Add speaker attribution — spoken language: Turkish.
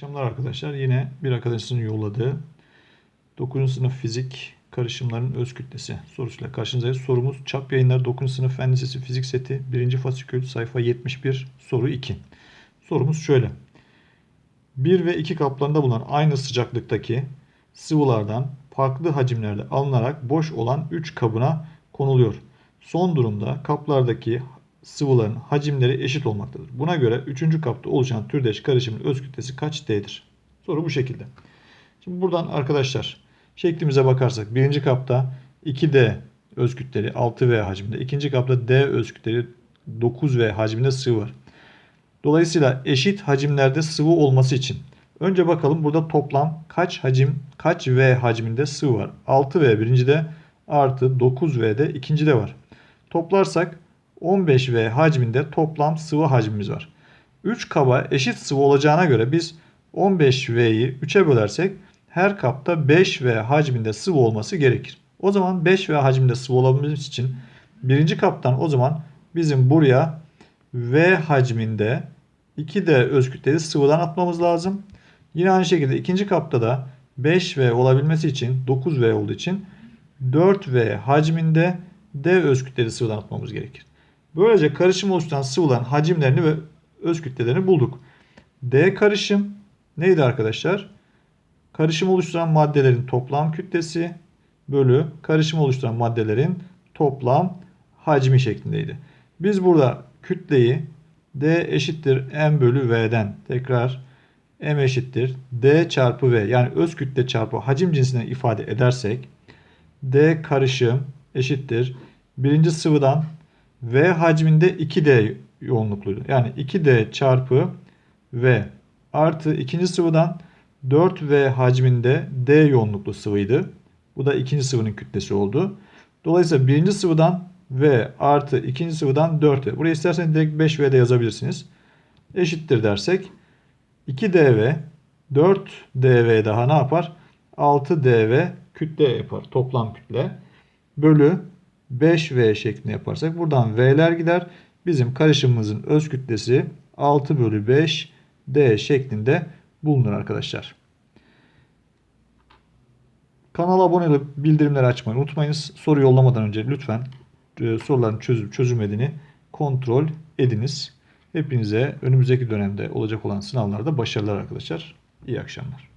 Speaker 1: akşamlar arkadaşlar. Yine bir arkadaşının yolladığı 9. sınıf fizik karışımların öz kütlesi sorusuyla karşınızdayız. Sorumuz Çap Yayınları 9. sınıf Fen Lisesi Fizik Seti 1. fasikül sayfa 71 soru 2. Sorumuz şöyle. 1 ve 2 kaplarında bulunan aynı sıcaklıktaki sıvılardan farklı hacimlerde alınarak boş olan 3 kabına konuluyor. Son durumda kaplardaki sıvıların hacimleri eşit olmaktadır. Buna göre 3. kapta oluşan türdeş karışımın öz kütlesi kaç D'dir? Soru bu şekilde. Şimdi buradan arkadaşlar şeklimize bakarsak birinci kapta 2D öz kütleli 6V hacminde. ikinci kapta D öz kütleli 9V hacminde sıvı var. Dolayısıyla eşit hacimlerde sıvı olması için önce bakalım burada toplam kaç hacim kaç V hacminde sıvı var. 6V birincide artı 9V'de ikincide var. Toplarsak 15V hacminde toplam sıvı hacmimiz var. 3 kaba eşit sıvı olacağına göre biz 15V'yi 3'e bölersek her kapta 5V hacminde sıvı olması gerekir. O zaman 5V hacminde sıvı olabilmemiz için birinci kaptan o zaman bizim buraya V hacminde 2D öz kütleli sıvıdan atmamız lazım. Yine aynı şekilde ikinci kapta da 5V olabilmesi için 9V olduğu için 4V hacminde D öz kütleli sıvıdan atmamız gerekir. Böylece karışım oluşturan sıvıların hacimlerini ve öz kütlelerini bulduk. D karışım neydi arkadaşlar? Karışım oluşturan maddelerin toplam kütlesi bölü karışım oluşturan maddelerin toplam hacmi şeklindeydi. Biz burada kütleyi D eşittir M bölü V'den tekrar M eşittir D çarpı V yani öz kütle çarpı hacim cinsinden ifade edersek D karışım eşittir birinci sıvıdan V hacminde 2D yoğunlukluydu. Yani 2D çarpı V artı ikinci sıvıdan 4V hacminde D yoğunluklu sıvıydı. Bu da ikinci sıvının kütlesi oldu. Dolayısıyla birinci sıvıdan V artı ikinci sıvıdan 4V. Buraya isterseniz direkt 5V de yazabilirsiniz. Eşittir dersek 2DV 4DV daha ne yapar? 6DV kütle yapar. Toplam kütle. Bölü 5V şeklinde yaparsak buradan V'ler gider. Bizim karışımımızın öz kütlesi 6 bölü 5 D şeklinde bulunur arkadaşlar. Kanala abone olup bildirimleri açmayı unutmayınız. Soru yollamadan önce lütfen e, soruların çözüp çözülmediğini kontrol ediniz. Hepinize önümüzdeki dönemde olacak olan sınavlarda başarılar arkadaşlar. İyi akşamlar.